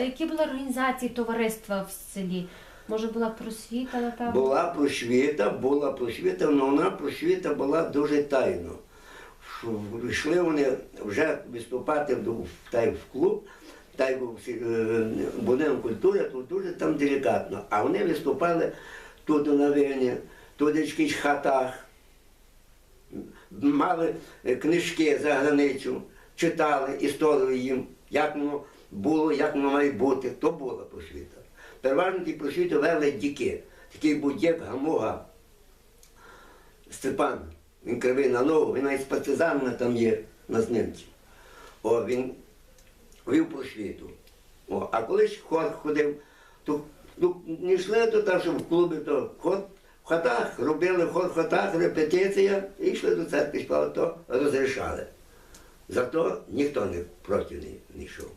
Які були організації товариства в селі? Може була просвіта, напевно? Була просвіта, була просвіта, але вона просвіта була дуже тайно. Йшли вони вже виступати в, та в клуб, та й в е, будинок культури, то дуже там делікатно. А вони виступали тут на вині, тут в якихось хатах, мали книжки за границю, читали історію їм, як воно було, як воно має бути. То була просвіта. Переважно ті просвіти вели діки. Такий був дік Гамуга Степан. Він кривий на ногу, він навіть з там є на знімці. О, він вів просвіту. О, а колись хор ходив, то ну, не йшли то так, що в клубі, то хор в хатах, робили хор в хатах, репетиція, і йшли до церкви, то розрішали. Зато ніхто не проти не, йшов.